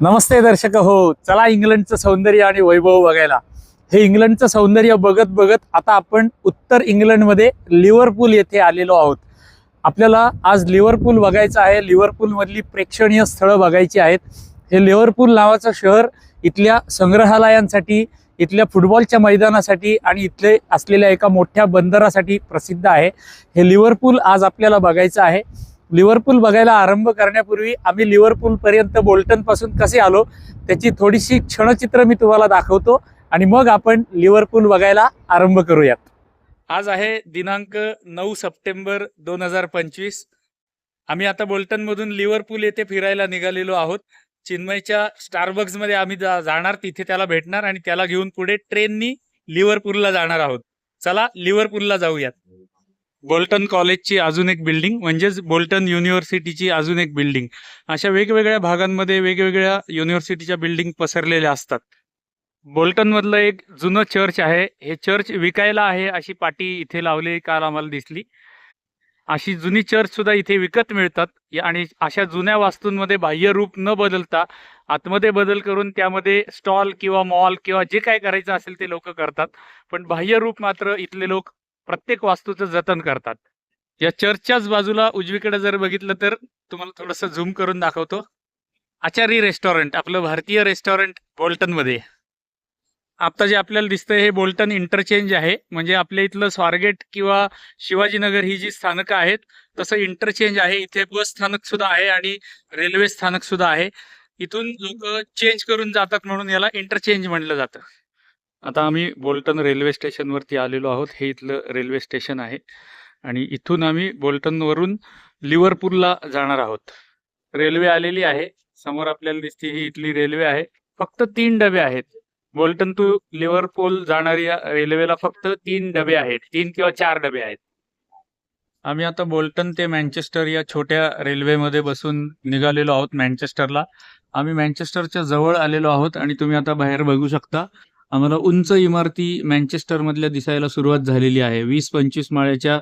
नमस्ते दर्शक हो चला इंग्लंडचं सौंदर्य आणि वैभव बघायला. हे इंग्लंडचं सौंदर्य बघत बघत आता आपण उत्तर इंग्लंडमध्ये लिव्हरपूल येथे आलेलो आहोत. आपल्याला आज लिव्हरपूल बघायचं आहे लिव्हरपूलमधली प्रेक्षणीय स्थळं बघायची आहेत. हे लिव्हरपूल नावाचं शहर इथल्या संग्रहालयांसाठी इथल्या फुटबॉलच्या मैदानासाठी आणि इथले असलेल्या एका मोठ्या बंदरासाठी प्रसिद्ध आहे. हे लिव्हरपूल आज आपल्याला बघायचं आहे. लिव्हरपूल बघायला आरंभ करण्यापूर्वी आम्ही लिव्हरपूल पर्यंत बोल्टनपासून कसे आलो त्याची थोडीशी क्षणचित्र मी तुम्हाला दाखवतो आणि मग आपण लिव्हरपूल बघायला आरंभ करूयात. आज आहे दिनांक नऊ सप्टेंबर दोन हजार पंचवीस. आम्ही आता बोल्टन मधून लिव्हरपूल येथे फिरायला निघालेलो आहोत. चिन्मयच्या स्टारबक्समध्ये आम्ही जा- जाणार तिथे त्याला भेटणार आणि त्याला घेऊन पुढे ट्रेननी लिव्हरपूलला जाणार आहोत. चला लिव्हरपूलला जाऊयात. बोल्टन कॉलेजची अजून एक बिल्डिंग म्हणजेच बोल्टन युनिव्हर्सिटीची अजून एक बिल्डिंग अशा वेगवेगळ्या भागांमध्ये वेगवेगळ्या युनिव्हर्सिटीच्या बिल्डिंग पसरलेल्या असतात. बोल्टन मधलं एक जुनं चर्च आहे. हे चर्च विकायला आहे अशी पाटी इथे लावली काल आम्हाला दिसली. अशी जुनी चर्च सुद्धा इथे विकत मिळतात. आणि अशा जुन्या वास्तूंमध्ये बाह्य रूप न बदलता आतमध्ये बदल करून त्यामध्ये स्टॉल किंवा मॉल किंवा जे काय करायचं असेल ते लोक करतात. पण बाह्य रूप मात्र इथले लोक प्रत्येक वास्तूचं जतन करतात. या चर्चच्याच बाजूला उजवीकडे जर बघितलं तर तुम्हाला थोडंसं झूम करून दाखवतो. आचारी रेस्टॉरंट आपलं भारतीय रेस्टॉरंट बोल्टनमध्ये. आता जे आपल्याला दिसतंय हे बोल्टन इंटरचेंज आहे. म्हणजे आपल्या इथलं स्वारगेट किंवा शिवाजीनगर ही जी स्थानकं आहेत तसं इंटरचेंज आहे. इथे बस स्थानक सुद्धा आहे आणि रेल्वे स्थानक सुद्धा आहे. इथून लोक चेंज करून जातात म्हणून याला इंटरचेंज म्हणलं जातं. आता आम्ही बोल्टन रेल्वे स्टेशनवरती आलेलो आहोत. हे इथलं रेल्वे स्टेशन आहे. आणि इथून आम्ही बोल्टनवरून लिव्हरपूलला जाणार आहोत. रेल्वे आलेली आहे. समोर आपल्याला दिसते ही इथली रेल्वे आहे. फक्त तीन डबे आहेत. बोल्टन टू लिव्हरपूल जाणारी रेल्वेला फक्त तीन डबे आहेत. तीन किंवा चार डबे आहेत. आम्ही आता बोल्टन ते मँचेस्टर या छोट्या रेल्वेमध्ये बसून निघालेलो आहोत मँचेस्टरला. आम्ही मँचेस्टरच्या जवळ आलेलो आहोत आणि तुम्ही आता बाहेर बघू शकता. आम्हाला उंच इमारती मँचेस्टर मधल्या दिसायला सुरुवात झालेली आहे. वीस पंचवीस माळ्याच्या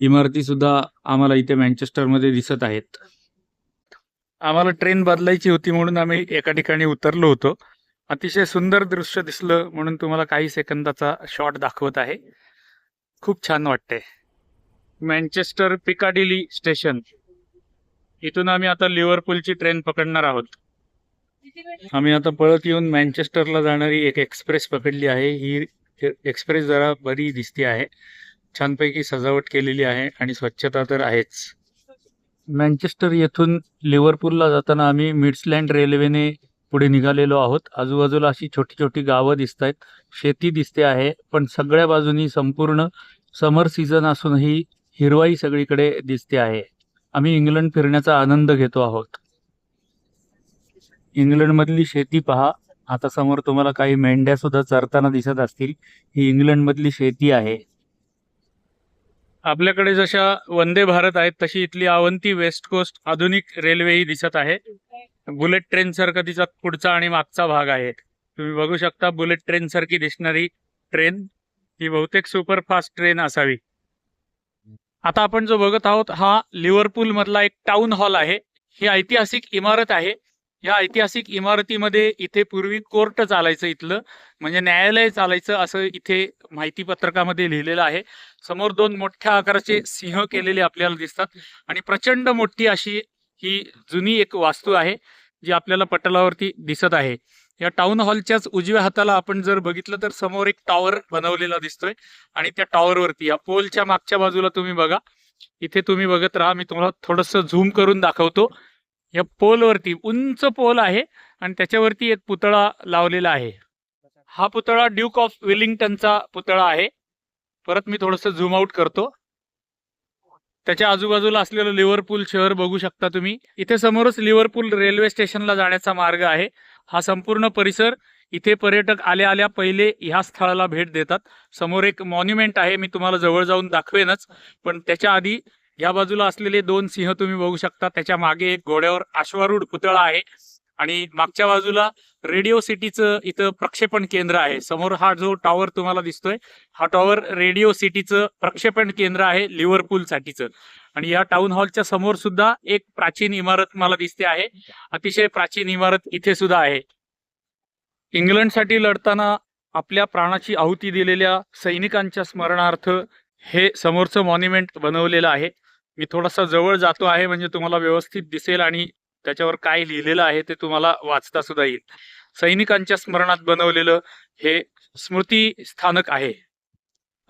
इमारती सुद्धा आम्हाला इथे मँचेस्टरमध्ये दिसत आहेत. आम्हाला ट्रेन बदलायची होती म्हणून आम्ही एका ठिकाणी उतरलो होतो. अतिशय सुंदर दृश्य दिसलं म्हणून तुम्हाला काही सेकंदाचा शॉट दाखवत आहे. खूप छान वाटते मँचेस्टर पिकाडिली स्टेशन. इथून आम्ही आता लिव्हरपूलची ट्रेन पकडणार आहोत. आम्ही आता पळत येऊन मँचेस्टरला जाणारी एक एक्सप्रेस पकडली आहे. ही एक्सप्रेस जरा बरी दिसते आहे. छानपैकी सजावट केलेली आहे आणि स्वच्छता तर आहेच. मँचेस्टर येथून लिव्हरपूलला जाताना आम्ही मिड्सलँड रेल्वेने पुढे निघालेलो आहोत. आजूबाजूला अशी छोटी छोटी गावं दिसत आहेत शेती दिसते आहे पण सगळ्या बाजूनी संपूर्ण समर सीझन असूनही हिरवाई सगळीकडे दिसते आहे. आम्ही इंग्लंड फिरण्याचा आनंद घेतो आहोत. इंग्लंडमधली शेती पहा. आता समोर तुम्हाला काही मेंढ्या सुद्धा चरताना दिसत असतील. ही इंग्लंडमधली शेती आहे. आपल्याकडे जशा वंदे भारत आहेत तशी इथली अवंती वेस्ट कोस्ट आधुनिक रेल्वे ही दिसत आहे. बुलेट ट्रेन सारखा तिचा पुढचा आणि मागचा भाग आहे. तुम्ही बघू शकता बुलेट ट्रेन सारखी दिसणारी ट्रेन. ही बहुतेक सुपरफास्ट ट्रेन असावी. आता आपण जो बघत आहोत हा लिव्हरपूल मधला एक टाउन हॉल आहे. ही ऐतिहासिक इमारत आहे. या ऐतिहासिक इमारतीमध्ये इथे पूर्वी कोर्ट चालायचं इथलं म्हणजे न्यायालय चालायचं असं इथे माहिती पत्रकामध्ये लिहिलेलं आहे. समोर दोन मोठ्या आकाराचे सिंह केलेले आपल्याला दिसतात आणि प्रचंड मोठी अशी ही जुनी एक वास्तू आहे जी आपल्याला पटलावरती दिसत आहे. या टाउन हॉलच्याच उजव्या हाताला आपण जर बघितलं तर समोर एक टॉवर बनवलेला दिसतोय आणि त्या टॉवरवरती या पोलच्या मागच्या बाजूला तुम्ही बघा. इथे तुम्ही बघत राहा मी तुम्हाला थोडस झूम करून दाखवतो. या पोलवरती उंच पोल आहे आणि त्याच्यावरती एक पुतळा लावलेला आहे. हा पुतळा ड्यूक ऑफ विलिंग्टनचा पुतळा आहे. परत मी थोडस झूम आउट करतो. त्याच्या आजूबाजूला असलेलं लिव्हरपूल शहर बघू शकता तुम्ही. इथे समोरच लिव्हरपूल रेल्वे स्टेशनला जाण्याचा मार्ग आहे. हा संपूर्ण परिसर इथे पर्यटक आल्या आल्या पहिले ह्या स्थळाला भेट देतात. समोर एक मॉन्युमेंट आहे मी तुम्हाला जवळ जाऊन दाखवेनच. पण त्याच्या आधी या बाजूला असलेले दोन सिंह तुम्ही बघू शकता. त्याच्यामागे एक घोड्यावर अश्वारूढ पुतळा आहे आणि मागच्या बाजूला रेडिओ सिटीचं इथं प्रक्षेपण केंद्र आहे. समोर हा जो टॉवर तुम्हाला दिसतोय हा टॉवर रेडिओ सिटीचं प्रक्षेपण केंद्र आहे लिव्हरपूल साठीचं. आणि या टाउन हॉलच्या समोर सुद्धा एक प्राचीन इमारत मला दिसते आहे. अतिशय प्राचीन इमारत इथे सुद्धा आहे. इंग्लंडसाठी लढताना आपल्या प्राणाची आहुती दिलेल्या सैनिकांच्या स्मरणार्थ हे समोरचं मॉन्युमेंट बनवलेलं आहे. मी थोडासा जवळ जातो आहे म्हणजे तुम्हाला व्यवस्थित दिसेल आणि त्याच्यावर काय लिहिलेलं आहे ते तुम्हाला वाचता सुद्धा येईल. सैनिकांच्या स्मरणात बनवलेलं हे स्मृती स्थानक आहे.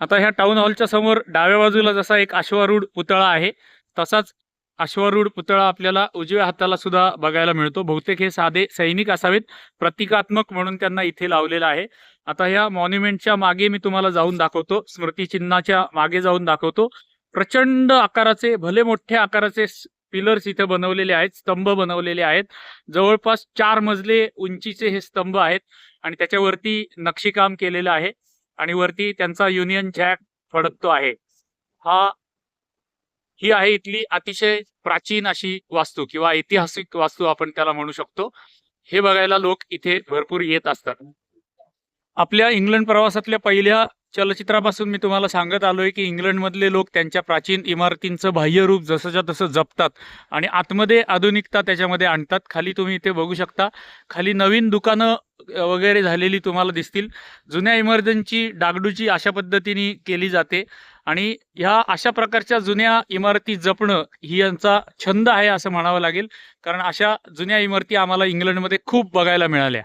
आता ह्या टाउन हॉलच्या समोर डाव्या बाजूला जसा एक अश्वारूढ पुतळा आहे तसाच अश्वारूढ पुतळा आपल्याला उजव्या हाताला सुद्धा बघायला मिळतो. बहुतेक हे साधे सैनिक असावेत प्रतिकात्मक म्हणून त्यांना इथे लावलेलं आहे. आता ह्या मॉन्युमेंटच्या मागे मी तुम्हाला जाऊन दाखवतो स्मृतिचिन्हाच्या मागे जाऊन दाखवतो. प्रचंड आकाराचे भले मोठ्या आकाराचे पिलर्स इथे बनवलेले आहेत स्तंभ बनवलेले आहेत. जवळपास चार मजले उंचीचे हे स्तंभ आहेत आणि त्याच्यावरती नक्षीकाम केलेलं आहे आणि वरती त्यांचा युनियन जॅक फडकतो आहे. हा ही आहे इथली अतिशय प्राचीन अशी वास्तू किंवा ऐतिहासिक वास्तू आपण त्याला म्हणू शकतो. हे बघायला लोक इथे भरपूर येत असतात. आपल्या इंग्लंड प्रवासातल्या पहिल्या चलचित्रापासून मी तुम्हाला सांगत आलोय की इंग्लंडमधले लोक त्यांच्या प्राचीन इमारतींचं बाह्यरूप जसंच्या तसं जपतात आणि आतमध्ये आधुनिकता त्याच्यामध्ये आणतात. खाली तुम्ही इथे बघू शकता. खाली नवीन दुकानं वगैरे झालेली तुम्हाला दिसतील. जुन्या इमारतींची डागडूची अशा पद्धतीने केली जाते आणि ह्या अशा प्रकारच्या जुन्या इमारती जपणं ही यांचा छंद आहे असं म्हणावं लागेल. कारण अशा जुन्या इमारती आम्हाला इंग्लंडमध्ये खूप बघायला मिळाल्या.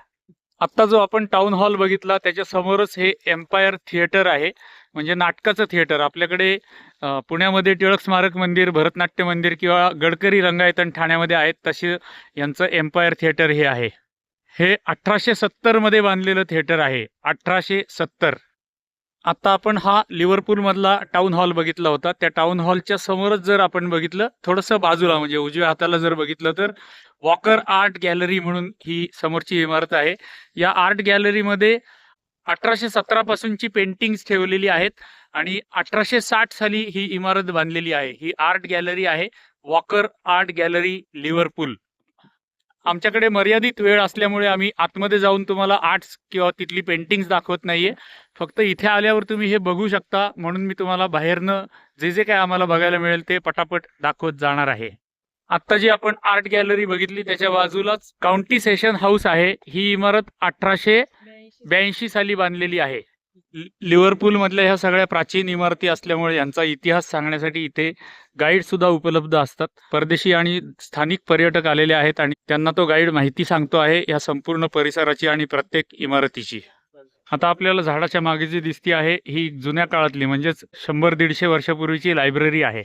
आत्ता जो आपण टाउन हॉल बघितला त्याच्या समोरच हे एम्पायर थिएटर आहे. म्हणजे नाटकाचं थिएटर आपल्याकडे पुण्यामध्ये टिळक स्मारक मंदिर भरतनाट्य मंदिर किंवा गडकरी रंगायतन ठाण्यामध्ये आहेत तसे यांचं एम्पायर थिएटर हे आहे. हे अठराशे सत्तरमध्ये बांधलेलं थिएटर आहे. अठराशे सत्तर. आता आपण हा लिव्हरपूल मधला टाउन हॉल बघितला होता. त्या टाऊन हॉलच्या समोरच जर आपण बघितलं थोडंसं बाजूला म्हणजे उजव्या हाताला जर बघितलं तर वॉकर आर्ट गॅलरी म्हणून ही समोरची इमारत आहे. या आर्ट गॅलरीमध्ये अठराशे सतरा पासूनची पेंटिंग्स ठेवलेली आहेत आणि अठराशे साठ साली ही इमारत बांधलेली आहे. ही आर्ट गॅलरी आहे. वॉकर आर्ट गॅलरी लिव्हरपूल आमच्याकडे मर्यादित वेळ असल्यामुळे आम्ही आतमध्ये जाऊन तुम्हाला आर्ट्स किंवा तिथली पेंटिंग्स दाखवत नाहीये. फक्त इथे आल्यावर तुम्ही हे बघू शकता म्हणून मी तुम्हाला बाहेरनं जे जे काय आम्हाला बघायला मिळेल ते पटापट दाखवत जाणार आहे. आत्ता जी आपण आर्ट गॅलरी बघितली त्याच्या बाजूलाच काउंटी सेशन हाऊस आहे. ही इमारत अठराशे ब्याऐंशी साली बांधलेली आहे. लिव्हरपूल मधल्या ह्या सगळ्या प्राचीन इमारती असल्यामुळे यांचा इतिहास सांगण्यासाठी इथे गाईड सुद्धा उपलब्ध असतात. परदेशी आणि स्थानिक पर्यटक आलेले आहेत आणि त्यांना तो गाईड माहिती सांगतो आहे या संपूर्ण परिसराची आणि प्रत्येक इमारतीची. आता आपल्याला झाडाच्या मागे जी दिसती आहे ही जुन्या काळातली म्हणजेच शंभर दीडशे वर्षापूर्वीची लायब्ररी आहे.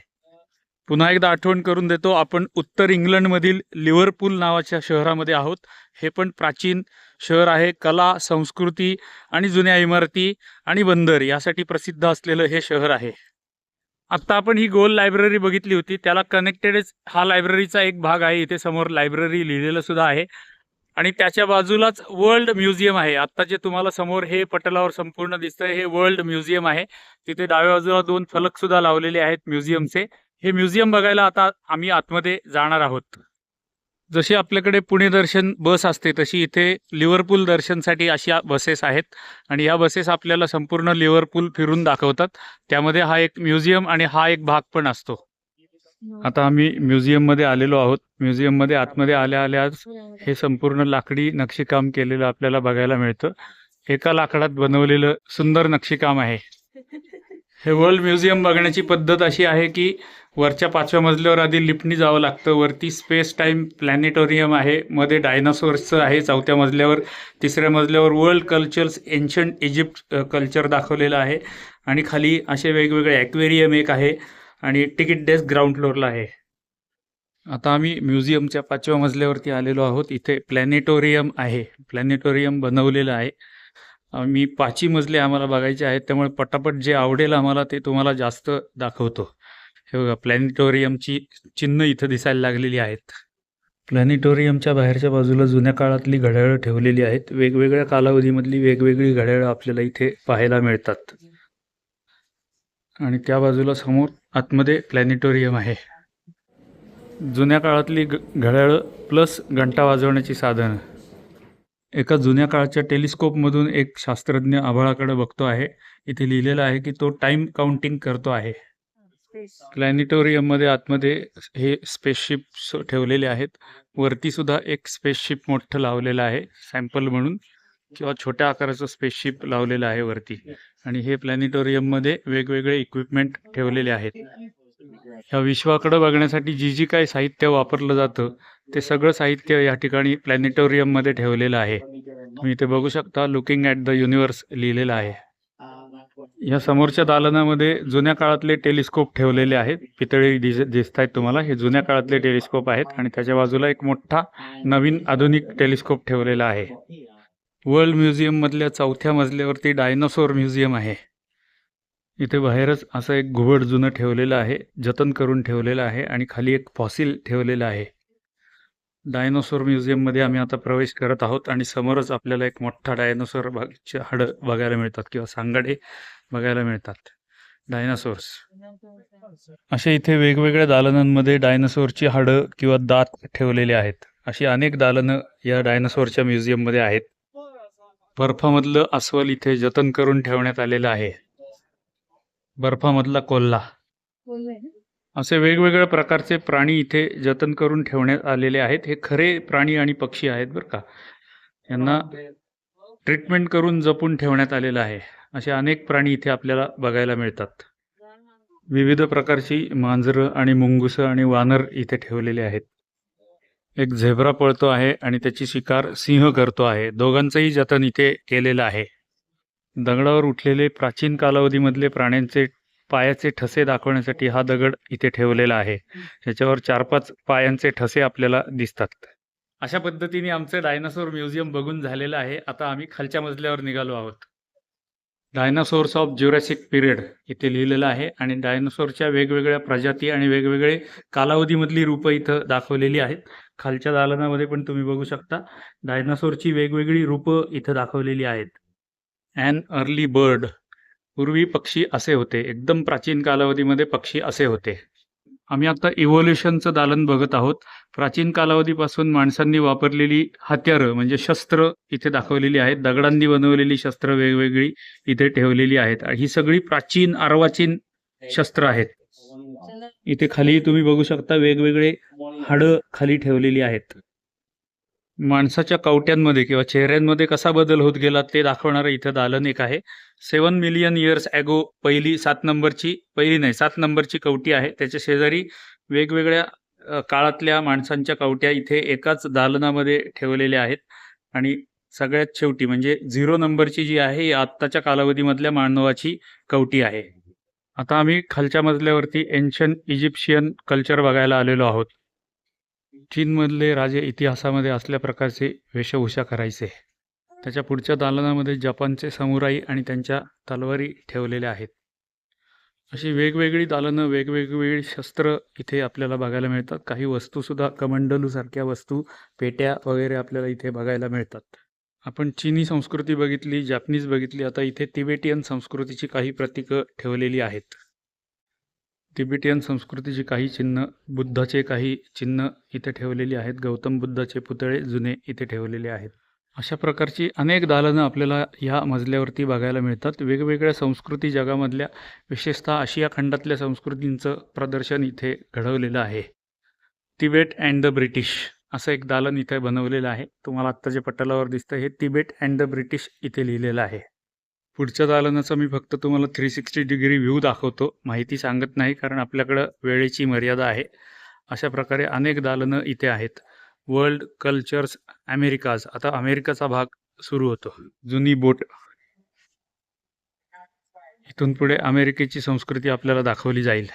पुन्हा एकदा आठवण करून देतो आपण उत्तर इंग्लंडमधील लिव्हरपूल नावाच्या शहरामध्ये आहोत. हे पण प्राचीन शहर आहे. कला संस्कृती आणि जुन्या इमारती आणि बंदर यासाठी प्रसिद्ध असलेलं हे शहर आहे. आत्ता आपण ही गोल लायब्ररी बघितली होती. त्याला कनेक्टेडच हा लायब्ररीचा एक भाग आहे. इथे समोर लायब्ररी लिहिलेलं सुद्धा आहे. आणि त्याच्या बाजूलाच वर्ल्ड म्युझियम आहे. आत्ता जे तुम्हाला समोर हे पटलावर संपूर्ण दिसतंय हे वर्ल्ड म्युझियम आहे. तिथे डाव्या बाजूला दोन फलक सुद्धा लावलेले आहेत म्युझियमचे. हे म्युझियम बघायला आता आम्ही आतमध्ये जाणार आहोत. जशी आपल्याकडे पुणे दर्शन बस असते तशी इथे लिव्हरपूल दर्शनसाठी अशा बसेस आहेत. आणि या बसेस आपल्याला संपूर्ण लिव्हरपूल फिरून दाखवतात. त्यामध्ये हा एक म्युझियम आणि हा एक भाग पण असतो. आता आम्ही म्युझियममध्ये आलेलो आहोत. म्युझियममध्ये आतमध्ये आल्या आल्याच हे संपूर्ण लाकडी नक्षीकाम केलेलं आपल्याला बघायला मिळतं. एका लाकडात बनवलेलं सुंदर नक्षीकाम आहे. हे वर्ल्ड म्युझियम बघण्याची पद्धत अशी आहे की वरच्या पाचव्या मजल्यावर आधी लिफ्टनी जावं लागतं. वरती स्पेस टाईम प्लॅनेटोरियम आहे. मध्ये डायनासोर्सचं आहे चौथ्या मजल्यावर. तिसऱ्या मजल्यावर world cultures ancient Egypt culture दाखवलेलं आहे. आणि खाली असे वेगवेगळे ॲक्वेरियम एक आहे. आणि तिकीट डेस्क ग्राउंड फ्लोअरला आहे. आता आम्ही म्युझियमच्या पाचव्या मजल्यावरती आलेलो आहोत. इथे प्लॅनेटोरियम आहे. प्लॅनेटोरियम बनवलेलं आहे. आम्ही पाचही मजले आम्हाला बघायचे आहेत. त्यामुळे पटापट जे आवडेल आम्हाला ते तुम्हाला जास्त दाखवतो. हे बघा प्लॅनेटोरियमची चिन्ह इथं दिसायला लागलेली आहेत. प्लॅनेटोरियमच्या बाहेरच्या बाजूला जुन्या काळातली घड्याळं ठेवलेली आहेत. वेगवेगळ्या कालावधीमधली वेगवेगळी घड्याळं आपल्याला इथे पाहायला मिळतात. आणि त्या बाजूला समोर आतमध्ये प्लॅनेटोरियम आहे. जुन्या काळातली ग घड्याळं प्लस घंटा वाजवण्याची साधनं. एका जुन्या काळाच्या टेलिस्कोपमधून एक शास्त्रज्ञ आभाळाकडे बघतो आहे. इथे लिहिलेलं आहे की तो टाइम काउंटिंग करतो आहे. प्लॅनेटोरियममध्ये आतमध्ये हे स्पेसशिप ठेवलेले आहेत. वरती सुद्धा एक स्पेसशिप मोठं लावलेलं आहे. सॅम्पल म्हणून. किंवा छोट्या आकाराचं स्पेसशिप लावलेलं आहे वरती. आणि हे प्लॅनेटोरियममध्ये वेगवेगळे इक्विपमेंट ठेवलेले आहेत. ह्या विश्वाकडं बघण्यासाठी जी जी काही साहित्य वापरलं जातं ते सगळं साहित्य या ठिकाणी प्लॅनेटोरियममध्ये ठेवलेलं आहे. तुम्ही इथे बघू शकता लुकिंग ॲट द युनिवर्स लिहिलेलं आहे. या समोरच्या दालनामध्ये जुन्या काळातले टेलिस्कोप ठेवलेले आहेत. पितळी दिस दिसत आहेत तुम्हाला. हे जुन्या काळातले टेलिस्कोप आहेत आणि त्याच्या बाजूला एक मोठा नवीन आधुनिक टेलिस्कोप ठेवलेला आहे. वर्ल्ड म्युझियममधल्या चौथ्या मजल्यावरती डायनोसॉर म्युझियम आहे. इथे बाहेरच असं एक घुबड जुनं ठेवलेलं आहे जतन करून ठेवलेलं आहे आणि खाली एक फॉसिल ठेवलेलं आहे. डायनोसॉर म्युझियममध्ये आम्ही आता प्रवेश करत आहोत आणि समोरच आपल्याला एक मोठा डायनोसॉर भागचे हाडं बघायला मिळतात किंवा सांगाडे बघायला मिळतात. डायनासोर्स. अशा इथे वेगवेगळ्या दालनांमध्ये डायनासोरची हाडं किंवा दात ठेवलेले आहेत. अशी अनेक दालनं या डायनासोरच्या म्युझियममध्ये आहेत. बर्फामधलं अस्वल इथे जतन करून ठेवण्यात आलेलं आहे. बर्फामधला कोल्हा. असे वेगवेगळ्या प्रकारचे प्राणी इथे जतन करून ठेवण्यात आलेले आहेत. हे खरे प्राणी आणि पक्षी आहेत बरं का. यांना ट्रीटमेंट करून जपून ठेवण्यात आलेलं आहे. असे अनेक प्राणी इथे आपल्याला बघायला मिळतात. विविध प्रकारची मांजरं आणि मुंगुसं आणि वानर इथे ठेवलेले आहेत. एक झेब्रा पळतो आहे आणि त्याची शिकार सिंह करतो आहे. दोघांचंही जतन इथे केलेलं आहे. दगडावर उठलेले प्राचीन कालावधीमधले प्राण्यांचे पायाचे ठसे दाखवण्यासाठी हा दगड इथे ठेवलेला आहे. याच्यावर चार पाच पायांचे ठसे आपल्याला दिसतात. अशा पद्धतीने आमचं डायनासोर म्युझियम बघून झालेलं आहे. आता आम्ही खालच्या मजल्यावर निघालो आहोत. डायनासोर्स ऑफ ज्युरॅसिक पिरियड इथे लिहिलेलं आहे आणि डायनासोरच्या वेगवेगळ्या प्रजाती आणि वेगवेगळे कालावधीमधली रूपं इथं दाखवलेली आहेत. खालच्या दालनामध्ये पण तुम्ही बघू शकता. डायनासोरची वेगवेगळी रूपं इथं दाखवलेली आहेत. अॅन अर्ली बर्ड पूर्वी पक्षी असे होते. एकदम प्राचीन कालावधीमध्ये पक्षी असे होते. आम्ही आता इव्होल्युशनचं दालन बघत आहोत. प्राचीन कालावधीपासून माणसांनी वापरलेली हत्यारं म्हणजे शस्त्र इथे दाखवलेली आहेत. दगडांनी बनवलेली शस्त्र वेगवेगळी इथे ठेवलेली आहेत. ही सगळी प्राचीन अर्वाचीन शस्त्र आहेत. इथे खाली तुम्ही बघू शकता वेगवेगळे हाडं खाली ठेवलेली आहेत. माणसाच्या कवट्यांमध्ये किंवा चेहऱ्यांमध्ये कसा बदल होत गेला ते दाखवणारं इथं दालन एक आहे. सेवन मिलियन इयर्स ॲगो पहिली सात नंबरची पहिली नाही सात नंबरची कवटी आहे. त्याच्या शेजारी वेगवेगळ्या काळातल्या माणसांच्या कवट्या इथे एकाच दालनामध्ये ठेवलेल्या आहेत. आणि सगळ्यात शेवटी म्हणजे झिरो नंबरची जी आहे ही आत्ताच्या कालावधीमधल्या मानवाची कवटी आहे. आता आम्ही खालच्या मजल्यावरती एन्शन इजिप्शियन कल्चर बघायला आलेलो आहोत. चीनमधले राजे इतिहासामध्ये असल्या प्रकारचे वेशभूषा करायचे. त्याच्या पुढच्या दालनामध्ये जपानचे समुराई आणि त्यांच्या तलवारी ठेवलेल्या आहेत. अशी वेगवेगळी दालनं वेगवेगळी शस्त्र इथे आपल्याला बघायला मिळतात. काही वस्तूसुद्धा कमंडलूसारख्या वस्तू पेट्या वगैरे आपल्याला इथे बघायला मिळतात. आपण चीनी संस्कृती बघितली जॅपनीज बघितली आता इथे तिबेटियन संस्कृतीची काही प्रतीकं ठेवलेली आहेत. तिबेटियन संस्कृतीची काही चिन्ह बुद्धाचे काही चिन्ह इथे ठेवलेली आहेत. गौतम बुद्धाचे पुतळे जुने इथे ठेवलेले आहेत. अशा प्रकारची अनेक दालनं आपल्याला ह्या मजल्यावरती बघायला मिळतात. वेगवेगळ्या संस्कृती जगामधल्या विशेषतः आशिया खंडातल्या संस्कृतींचं प्रदर्शन इथे घडवलेलं आहे. तिबेट अँड द ब्रिटिश असं एक दालन इथे बनवलेलं आहे. तुम्हाला आत्ता जे पटलावर दिसतं हे तिबेट अँड द ब्रिटिश इथे लिहिलेलं आहे. पुढच्या दालनाचा मी फक्त तुम्हाला थ्री सिक्स्टी डिग्री व्ह्यू दाखवतो. माहिती सांगत नाही कारण आपल्याकडं वेळेची मर्यादा आहे. अशा प्रकारे अनेक दालनं इथे आहेत. वर्ल्ड कल्चर्स अमेरिकाज आता अमेरिकाचा भाग सुरू होतो. जुनी बोट. इथून पुढे अमेरिकेची संस्कृती आपल्याला दाखवली जाईल.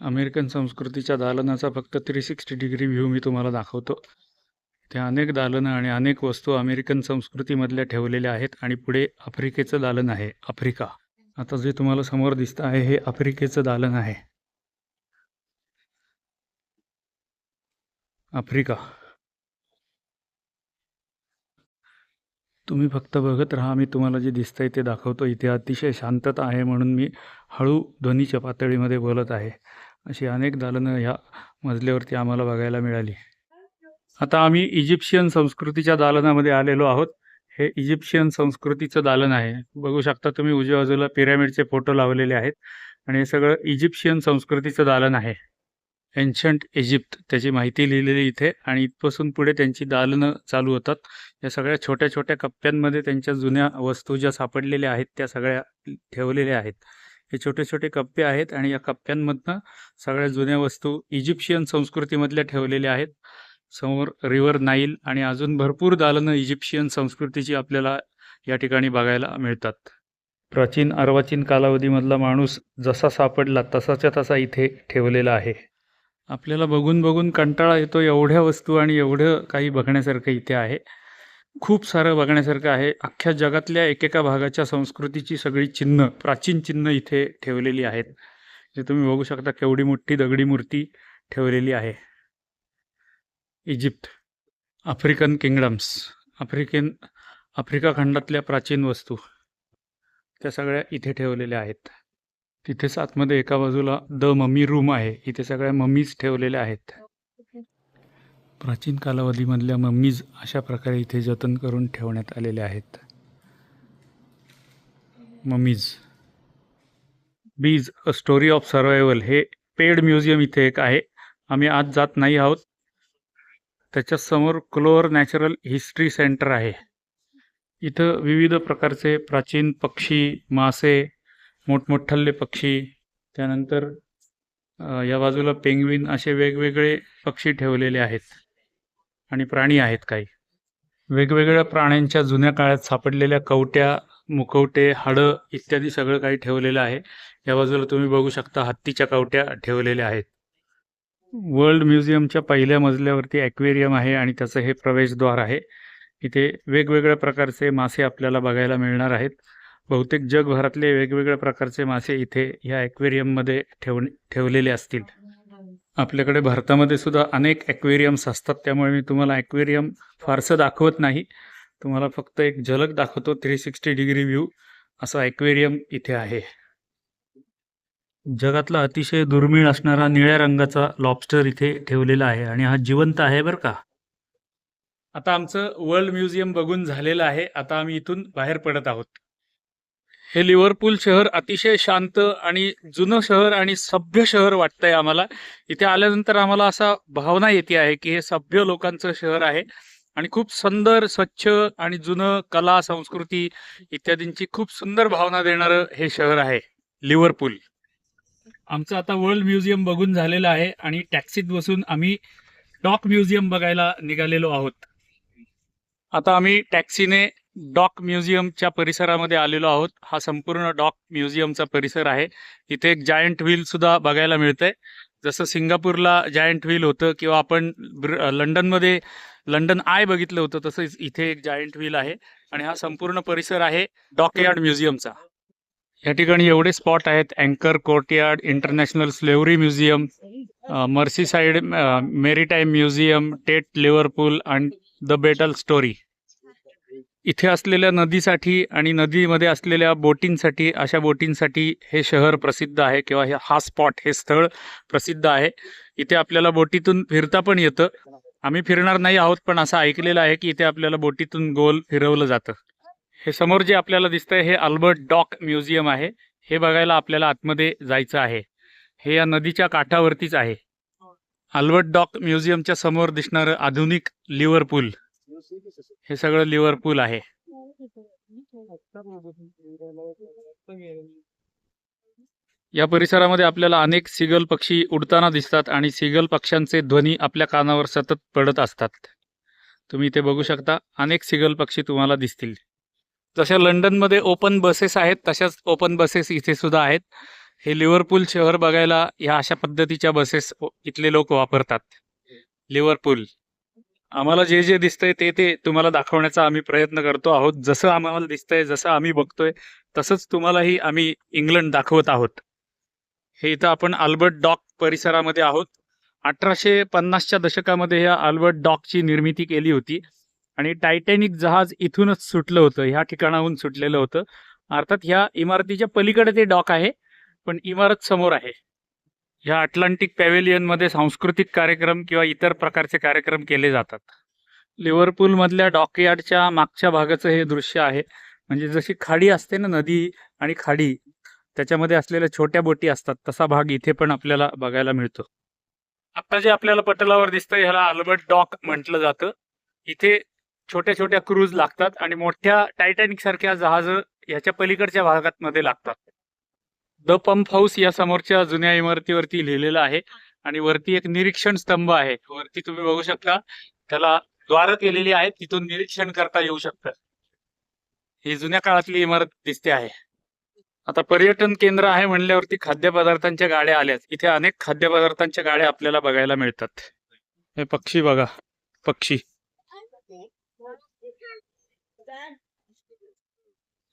अमेरिकन संस्कृतीच्या दालनाचा फक्त थ्री सिक्स्टी डिग्री व्ह्यू मी तुम्हाला दाखवतो. त्या अनेक दालनं आणि अनेक वस्तू अमेरिकन संस्कृतीमधल्या ठेवलेल्या आहेत आणि पुढे आफ्रिकेचं दालन आहे आफ्रिका. आता जे तुम्हाला समोर दिसतं आहे हे आफ्रिकेचं दालन आहे. आफ्रिका. तुम्ही फक्त बघत राहा मी तुम्हाला जे दिसतंय ते दाखवतो. इथे अतिशय शांतता आहे म्हणून मी हळू ध्वनीच्या पातळीमध्ये बोलत आहे. अशी अनेक दालनं ह्या मजल्यावरती आम्हाला बघायला मिळाली. आता आम्ही इजिप्शियन संस्कृतीच्या दालनामध्ये आलेलो आहोत. हे इजिप्शियन संस्कृतीचं दालन आहे. बघू शकता तुम्ही उजव्या बाजूला पिरॅमिडचे फोटो लावलेले आहेत आणि हे सगळं इजिप्शियन संस्कृतीचं दालन आहे. एन्शंट इजिप्त त्याची माहिती लिहिलेली इथे आणि इथपासून पुढे त्यांची दालनं चालू होतात. या सगळ्या छोट्या छोट्या कप्प्यांमध्ये त्यांच्या जुन्या वस्तू ज्या सापडलेल्या आहेत त्या सगळ्या ठेवलेल्या आहेत. हे छोटे छोटे कप्पे आहेत आणि या कप्प्यांमधनं सगळ्या जुन्या वस्तू इजिप्शियन संस्कृतीमधल्या ठेवलेल्या आहेत. समोर रिव्हर नाईल आणि अजून भरपूर दालनं इजिप्शियन संस्कृतीची आपल्याला या ठिकाणी बघायला मिळतात. प्राचीन अर्वाचीन कालावधीमधला माणूस जसा सापडला तसाच्या तसा इथे ठेवलेला आहे. आपल्याला बघून बघून कंटाळा येतो एवढ्या वस्तू आणि एवढं काही बघण्यासारखं इथे आहे. खूप सारं बघण्यासारखं आहे. अख्ख्या जगातल्या एकेका भागाच्या संस्कृतीची सगळी चिन्ह प्राचीन चिन्ह इथे ठेवलेली आहेत. जे तुम्ही बघू शकता केवढी मोठी दगडी मूर्ती ठेवलेली आहे. Egypt African kingdoms African Africa खंडातल्या प्राचीन वस्तू त्या सगळ्या इथे ठेवलेल्या आहेत. तिथेच आतमध्ये एका बाजूला द मम्मी रूम आहे इथे सगळ्या मम्मीज ठेवलेल्या आहेत. प्राचीन कालावधीमधल्या मम्मीज अशा प्रकारे इथे जतन करून ठेवण्यात आलेल्या आहेत. मम्मीज बीज अ स्टोरी ऑफ सर्वायवल हे पेड म्युझियम इथे एक आहे. आम्ही आज जात नाही आहोत. त्याच्यासमोर क्लोअर नॅचरल हिस्ट्री सेंटर आहे. इथं विविध प्रकारचे प्राचीन पक्षी मासे मोठमोठ्ठल्ले पक्षी त्यानंतर या बाजूला पेंग्विन असे वेगवेगळे पक्षी ठेवलेले आहेत आणि प्राणी आहेत काही. वेगवेगळ्या प्राण्यांच्या जुन्या काळात सापडलेल्या कवट्या मुखवटे हाडं इत्यादी सगळं काही ठेवलेलं आहे. या बाजूला तुम्ही बघू शकता हत्तीच्या कवट्या ठेवलेल्या आहेत. वर्ल्ड म्युझियमच्या पहिल्या मजल्यावरती ॲक्वेरियम आहे आणि त्याचं हे प्रवेशद्वार आहे. इथे वेगवेगळ्या प्रकारचे मासे आपल्याला बघायला मिळणार आहेत. बहुतेक जगभरातले वेगवेगळ्या प्रकारचे मासे इथे ह्या ॲक्वेरियममध्ये ठेव ठेवलेले असतील. आपल्याकडे भारतामध्ये सुद्धा अनेक ॲक्वेरियम्स असतात. त्यामुळे मी तुम्हाला ॲक्वेरियम फारसं दाखवत नाही. तुम्हाला फक्त एक झलक दाखवतो थ्री सिक्स्टी डिग्री व्ह्यू. असं ॲक्वेरियम इथे आहे. जगातला अतिशय दुर्मिळ असणारा निळ्या रंगाचा लॉबस्टर इथे ठेवलेला आहे आणि हा जिवंत आहे बरं का? आता आमचं वर्ल्ड म्युझियम बघून झालेलं आहे. आता आम्ही इथून बाहेर पडत आहोत. हे लिव्हरपूल शहर अतिशय शांत आणि जुनं शहर आणि सभ्य शहर वाटतंय आम्हाला. इथे आल्यानंतर आम्हाला असा भावना येते आहे की हे सभ्य लोकांचं शहर आहे आणि खूप सुंदर स्वच्छ आणि जुनं कला संस्कृती इत्यादींची खूप सुंदर भावना देणारं हे शहर आहे लिव्हरपूल आमचं आता वर्ल्ड म्युझियम बघून झालेलं आहे आणि टॅक्सीत बसून आम्ही डॉक म्युझियम बघायला निघालेलो आहोत. आता आम्ही टॅक्सीने डॉक म्युझियमच्या परिसरामध्ये आलेलो आहोत. हा संपूर्ण डॉक म्युझियमचा परिसर आहे. इथे एक जायंट व्हील सुद्धा बघायला मिळतंय. जसं सिंगापूरला जायंट व्हील होतं किंवा आपण ब्र- लंडनमध्ये लंडन आय बघितलं होतं तसंच इथे एक जायंट व्हील आहे. आणि हा संपूर्ण परिसर आहे डॉकयार्ड म्युझियमचा. या ठिकाणी एवढे स्पॉट आहेत. अँकर courtyard international slavery museum Merseyside maritime museum Tate Liverpool and the Beatles story इथे असलेल्या नदीसाठी आणि नदीमध्ये असलेल्या बोटिंगसाठी अशा बोटिंगसाठी हे शहर प्रसिद्ध आहे किंवा हे हा स्पॉट हे स्थळ प्रसिद्ध आहे. इथे आपल्याला बोटीतून फिरता पण येतं. आम्ही फिरणार नाही आहोत पण असं ऐकलेलं आहे की इथे आपल्याला बोटीतून गोल फिरवलं जातं. हे समोर जे आपल्याला दिसतंय हे अल्बर्ट डॉक म्युझियम आहे. हे बघायला आपल्याला आतमध्ये जायचं आहे. हे या नदीच्या काठावरतीच आहे. अल्बर्ट डॉक म्युझियमच्या समोर दिसणारं आधुनिक लिव्हरपूल. हे सगळं लिव्हरपूल आहे. या परिसरामध्ये आपल्याला अनेक सिगल पक्षी उडताना दिसतात आणि सिगल पक्ष्यांचे ध्वनी आपल्या कानावर सतत पडत असतात. तुम्ही इथे बघू शकता अनेक सिगल पक्षी तुम्हाला दिसतील. जशा लंडनमध्ये ओपन बसेस आहेत तशाच ओपन बसेस इथे सुद्धा आहेत. हे लिव्हरपूल शहर बघायला ह्या अशा पद्धतीच्या बसेस इथले लोक वापरतात. लिव्हरपूल आम्हाला जे जे दिसतंय ते ते तुम्हाला दाखवण्याचा आम्ही प्रयत्न करतो आहोत. जसं आम्हाला दिसतंय जसं आम्ही बघतोय तसंच तुम्हालाही आम्ही इंग्लंड दाखवत आहोत. हे इथं आपण आल्बर्ट डॉक परिसरामध्ये आहोत. अठराशे पन्नासच्या दशकामध्ये ह्या आल्बर्ट डॉकची निर्मिती केली होती. आणि टायटॅनिक जहाज इथूनच सुटलं होतं ह्या ठिकाणाहून सुटलेलं होतं. अर्थात ह्या इमारतीच्या पलीकडे ते डॉक आहे पण इमारत समोर आहे. ह्या अटलांटिक पॅव्हेलियनमध्ये सांस्कृतिक कार्यक्रम किंवा इतर प्रकारचे कार्यक्रम केले जातात. लिव्हरपूलमधल्या डॉकयार्डच्या मागच्या भागाचं हे दृश्य आहे. म्हणजे जशी खाडी असते ना नदी आणि खाडी त्याच्यामध्ये असलेल्या छोट्या बोटी असतात तसा भाग इथे पण आपल्याला बघायला मिळतो. आता जे आपल्याला पटलावर दिसतं ह्याला अल्बर्ट डॉक म्हटलं जातं. इथे छोट्या छोट्या क्रूज लागतात आणि मोठ्या टायटॅनिक सारख्या जहाज याच्या पलीकडच्या भागात मध्ये लागतात. द पंप हाऊस या समोरच्या जुन्या इमारतीवरती लिहिलेलं आहे आणि वरती एक निरीक्षण स्तंभ आहे. वरती तुम्ही बघू शकता त्याला द्वार केलेली आहेत तिथून निरीक्षण करता येऊ शकतं. ही जुन्या काळातली इमारत दिसते आहे. आता पर्यटन केंद्र आहे म्हणल्यावरती खाद्यपदार्थांच्या गाड्या आल्यात. इथे अनेक खाद्यपदार्थांच्या गाड्या आपल्याला बघायला मिळतात. हे पक्षी बघा. पक्षी.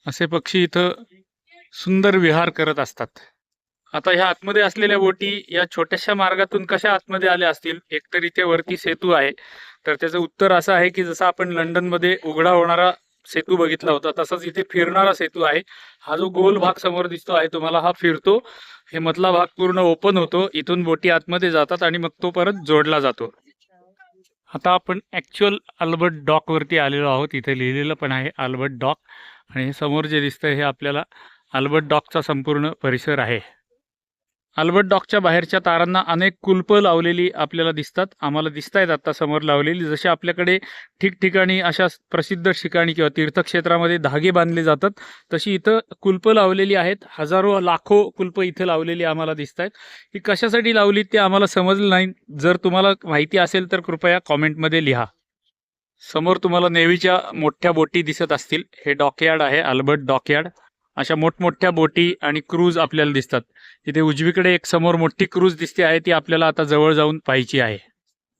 असे पक्षी इथं सुंदर विहार करत असतात. आता ह्या आतमध्ये असलेल्या बोटी या छोट्याशा मार्गातून कशा आतमध्ये आल्या असतील? एकतर इथे वरती सेतू आहे. तर त्याचं उत्तर असं आहे की जसं आपण लंडनमध्ये उघडा होणारा सेतू बघितला होता तसंच इथे फिरणारा सेतू आहे. हा जो गोल भाग समोर दिसतो आहे तुम्हाला हा फिरतो. हे मधला भाग पूर्ण ओपन होतो. इथून बोटी आतमध्ये जातात आणि मग तो परत जोडला जातो. आता आपण ॲक्च्युअल अल्बर्ट डॉकवरती आलेलो आहोत. इथे लिहिलेलं पण आहे अल्बर्ट डॉक आणि हे समोर जे दिसतंय हे आपल्याला अल्बर्ट डॉकचा संपूर्ण परिसर आहे. अल्बर्ट डॉकच्या बाहेरच्या तारांना अनेक कुलपं लावलेली आपल्याला दिसतात. आम्हाला दिसत आहेत आता समोर लावलेली. जशी आपल्याकडे ठिकठिकाणी अशा प्रसिद्ध ठिकाणी किंवा तीर्थक्षेत्रामध्ये धागे बांधले जातात तशी इथं कुलपं लावलेली आहेत. हजारो लाखो कुलपं इथं लावलेली आम्हाला दिसत आहेत ही कशासाठी लावली ते आम्हाला समजलं नाही. जर तुम्हाला माहिती असेल तर कृपया कॉमेंटमध्ये लिहा. समोर तुम्हाला नेव्हीच्या मोठ्या बोटी दिसत असतील. हे डॉकयार्ड आहे अल्बर्ट डॉकयार्ड. अशा मोठमोठ्या बोटी आणि क्रूज आपल्याला दिसतात. इथे उजवीकडे एक समोर मोठी क्रूज दिसते आहे ती आपल्याला आता जवळ जाऊन पाहायची आहे.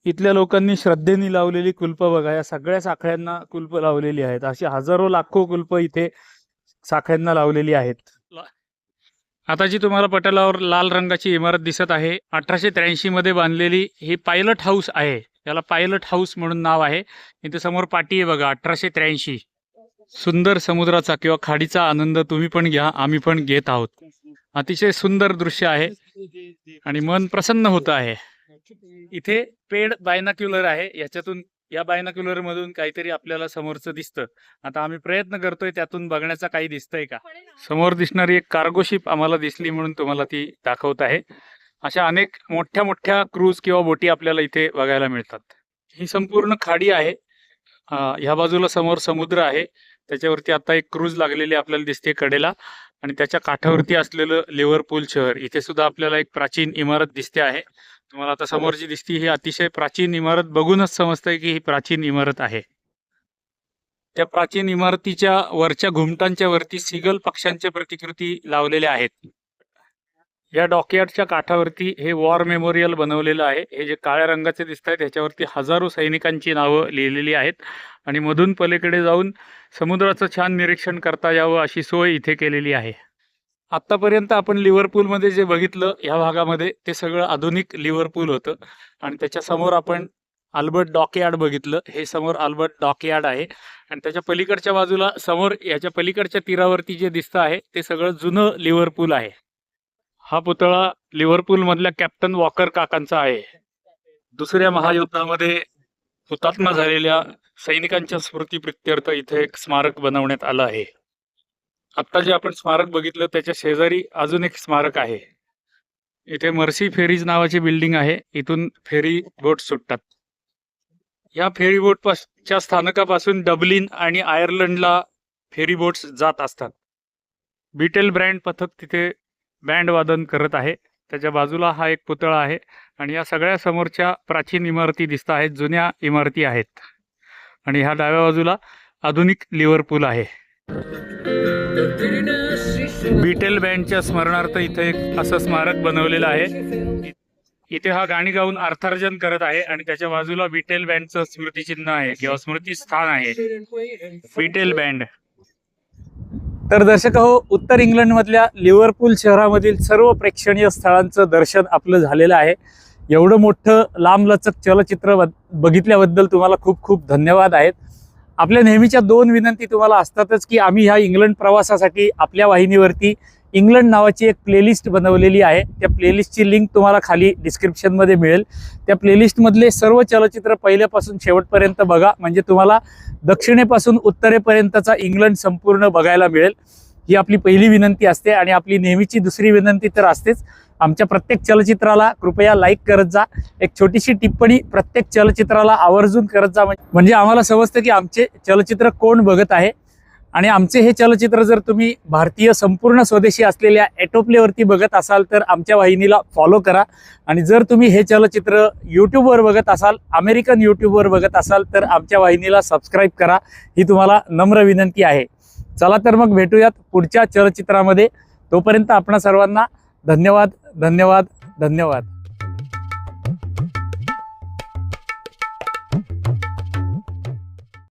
इथल्या लोकांनी श्रद्धेने लावलेली कुलप बघा या सगळ्या साखळ्यांना कुलप लावलेली आहेत. अशी हजारो लाखो कुलप इथे साखळ्यांना लावलेली आहेत. आता जी तुम्हाला पटलावर लाल रंगाची इमारत दिसत आहे. अठराशे त्र्याऐंशी मध्ये बांधलेली ही पायलट हाऊस आहे. याला पायलट हाऊस म्हणून नाव आहे. इथे समोर पाटी आहे बघा अठराशे त्र्याऐंशी. सुंदर समुद्राचा किंवा खाडीचा आनंद तुम्ही पण घ्या आम्ही पण घेत आहोत. अतिशय सुंदर दृश्य आहे आणि मन प्रसन्न होत आहे. इथे पेड बायनाक्युलर आहे. याच्यातून या बायनाक्युलर मधून काहीतरी आपल्याला समोरचं दिसतं. आता आम्ही प्रयत्न करतोय त्यातून बघण्याचा काही दिसतंय का? समोर दिसणारी एक कार्गो शिप आम्हाला दिसली म्हणून तुम्हाला ती दाखवत आहे. अशा अनेक मोठ्या मोठ्या क्रूज किंवा बोटी आपल्याला इथे बघायला मिळतात. ही संपूर्ण खाडी आहे. ह्या बाजूला समोर समुद्र आहे. त्याच्यावरती आता एक क्रूज लागलेली आपल्याला दिसते कडेला आणि त्याच्या काठावरती असलेलं लिव्हरपूल शहर. इथे सुद्धा आपल्याला एक प्राचीन इमारत दिसते आहे. तुम्हाला आता समोर जी दिसते ही अतिशय प्राचीन इमारत बघूनच समजतंय की ही प्राचीन इमारत आहे. त्या प्राचीन इमारतीच्या वरच्या घुमटांच्या वरती सिगल पक्ष्यांच्या प्रतिकृती लावलेल्या आहेत. या डॉकयार्डच्या काठावरती हे वॉर मेमोरियल बनवलेलं आहे. हे जे काळ्या रंगाचे दिसत आहे त्याच्यावरती हजारो सैनिकांची नावं लिहिलेली आहेत. आणि मधून पलीकडे जाऊन समुद्राचं छान निरीक्षण करता यावं अशी सोय इथे केलेली आहे. आत्तापर्यंत आपण लिव्हरपूलमध्ये जे बघितलं ह्या भागामध्ये ते सगळं आधुनिक लिव्हरपूल होतं. आणि त्याच्यासमोर आपण आल्बर्ट डॉकयार्ड बघितलं. हे समोर आल्बर्ट डॉकयार्ड आहे. आणि त्याच्या पलीकडच्या बाजूला समोर याच्या पलीकडच्या तीरावरती जे दिसतं आहे ते सगळं जुनं लिव्हरपूल आहे. हा पुतळा लिव्हरपूल मधल्या कॅप्टन वॉकर काकांचा आहे. दुसऱ्या महायुद्धामध्ये हुतात्मा झालेल्या सैनिकांच्या स्मृती प्रित्यर्थ इथे एक स्मारक बनवण्यात आलं आहे. आत्ता जे आपण स्मारक बघितलं त्याच्या शेजारी अजून एक स्मारक आहे. इथे मर्सी फेरीज नावाची बिल्डिंग आहे. इथून फेरी बोट सुटतात. या फेरी बोटच्या स्थानकापासून डबलिन आणि आयर्लंडला फेरी बोट्स जात असतात. बीटेल ब्रँड पथक तिथे बँड वादन करत आहे. त्याच्या बाजूला हा एक पुतळा आहे आणि या सगळ्या समोरच्या प्राचीन इमारती दिसत आहेत जुन्या इमारती आहेत. आणि ह्या डाव्या बाजूला आधुनिक लिव्हरपूल आहे. बीटेल बँडच्या स्मरणार्थ इथे एक असं स्मारक बनवलेलं आहे. इथे हा गाणी गाऊन अर्थार्जन करत आहे आणि त्याच्या बाजूला बीटेल बँडचं स्मृतिचिन्ह आहे किंवा स्मृती स्थान आहे. Beatles band. तर दर्शक हो उत्तर इंग्लंडमधल्या लिव्हरपूल शहरामधील सर्व प्रेक्षणीय स्थळांचं दर्शन आपलं झालेलं आहे. एवढं मोठं लांबलचक चलचित्र बघितल्याबद्दल तुम्हाला खूप खूप धन्यवाद आहेत. आपल्या नेहमीच्या दोन विनंती तुम्हाला असतातच की आम्ही ह्या इंग्लंड प्रवासासाठी आपल्या वाहिनीवरती इंग्लंड नावाची एक प्लेलिस्ट बनवलेली आहे. त्या प्लेलिस्टची लिंक तुम्हाला खाली डिस्क्रिप्शनमध्ये मिळेल. त्या प्लेलिस्टमधले सर्व चलचित्र पहिल्यापासून शेवटपर्यंत बघा. म्हणजे तुम्हाला दक्षिणेपासून उत्तरेपर्यंतचा इंग्लंड संपूर्ण बघायला मिळेल. ही आपली पहिली विनंती असते आणि आपली नेहमीची दुसरी विनंती तर असतेच. आमच्या प्रत्येक चलचित्राला कृपया लाईक करत जा. एक छोटीशी टिप्पणी प्रत्येक चलचित्राला आवर्जून करत जा. म्हणजे- आम्हाला समजतं की आमचे चलचित्र कोण बघत आहे. आणि आमचे हे चलचित्र जर तुम्ही भारतीय संपूर्ण स्वदेशी असलेल्या ॲटोप्लेवरती बघत असाल तर आमच्या वाहिनीला फॉलो करा. आणि जर तुम्ही हे चलचित्र यूट्यूबवर बघत असाल अमेरिकन यूट्यूबवर बघत असाल तर आमच्या वाहिनीला सबस्क्राईब करा. ही तुम्हाला नम्र विनंती आहे. चला तर मग भेटूयात पुढच्या चलचित्रामध्ये. तोपर्यंत आपणा सर्वांना धन्यवाद धन्यवाद धन्यवाद.